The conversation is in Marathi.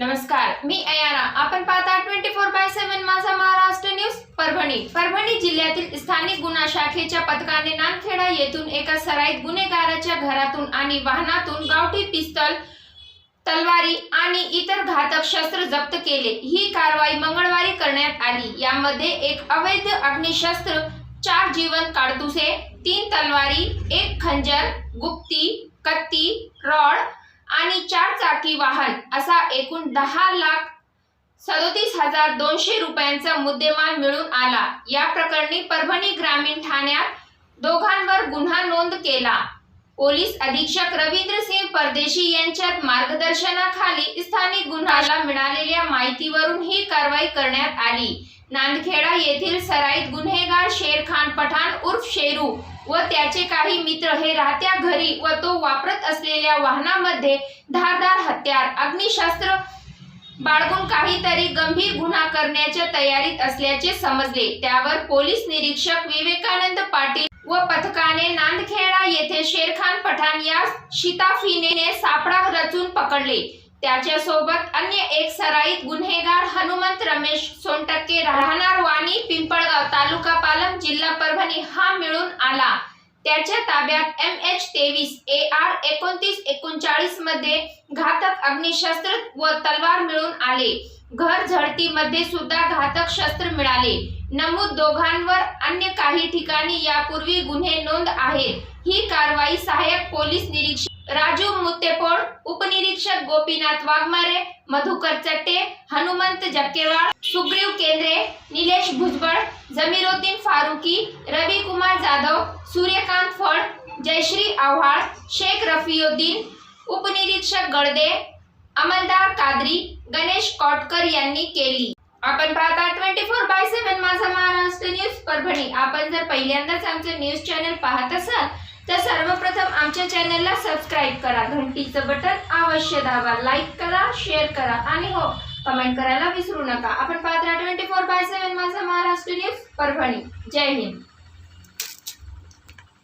नमस्कार मी अयाना आपण पाहता ट्वेंटी फोर बाय सेव्हन माझा महाराष्ट्र न्यूज परभणी. परभणी जिल्ह्यातील स्थानिक गुन्हा शाखेच्या पथकाने नानखेडा येथून एका सराईत गुन्हेगाराच्या घरातून आणि वाहनातून गावठी पिस्तल तलवारी आणि इतर घातक शस्त्र जप्त केले. ही कारवाई मंगळवारी करण्यात आली. यामध्ये एक अवैध अग्निशस्त्र चार जीवन काडतुसे तीन तलवारी एक खंजर गुप्ती कत्ती रॉड आणि चार चाकी वाहन असा एकूण दहा लाख सदोतीस हजार दोनशे रुपयांचा मुद्देमाल मिळून आला. या प्रकरणी परभणी ग्रामीण ठाण्यात दोघांवर गुन्हा नोंद केला. पोलीस अधीक्षक रवींद्र सिंह परदेशी यांच्यात मार्गदर्शनाखाली स्थानिक गुन्हाला मिळालेल्या माहितीवरून ही कारवाई करण्यात आली. नांदखेडा येथील सराईत गुन्हेगार शेरखान पठाण उर्फ शेरू व त्याचे काही मित्र हे राहत्या घरी व तो वापरत असलेल्या वाहनामध्ये धारदार हत्यार अग्निशास्त्र बाळगून काहीतरी गंभीर गुन्हा करण्याच्या तयारीत असल्याचे समजले. त्यावर पोलीस निरीक्षक विवेकानंद पाटील व पथकाने नांदखेडा येथे शेरखान पठाण या शिताफीने सापळा रचून पकडले. त्याच्यासोबत अन्य एक सराईत गुन्हेगार हनुमंत रमेश सोनटक्के राहणार वाणी पिंपळगाव तालुका पालम जिल्हा परभणी हा मिळून आला. त्याच्या ताब्यात एम एच तेवीस ए आर एकोणतीस एकोणचाळीसमध्ये घातक अग्निशस्त्र व तलवार मिळून आले. घर झडतीमध्ये सुद्धा घातक शस्त्र मिळाले. नमूद दोघांवर अन्य काही ठिकाणी यापूर्वी गुन्हे नोंद आहेत. ही कारवाई सहाय्यक पोलीस निरीक्षक राजू मुत्तेपोड उपनिरीक्षक गोपीनाथ वाघमारे मधुकर चट्टे हनुमंत जक्केवाळ सुग्रीव केंद्रे निलेश भुजबळ जमीरुद्दीन फारुकी रवी कुमार जाधव सूर्यकांत फळ जयश्री आव्हाळ शेख रफियुद्दीन उपनिरीक्षक गळदे अमलदार कादरी गणेश कॉटकर यांनी केली. आपण पाहता ट्वेंटी फोर बाय सेव्हन माझा महाराष्ट्र न्यूज परभणी. आपण जर पहिल्यांदाच आमचं न्यूज चॅनल पाहत असाल तर सर्वप्रथम आमच्या चॅनलला सबस्क्राईब करा. घंटीचं बटन अवश्य दाबा. लाईक करा शेअर करा आणि हो कमेंट करायला विसरू नका. आपण पात्रा ट्वेंटी फोर बाय सेव्हन माझा महाराष्ट्र न्यूज परभणी. जय हिंद.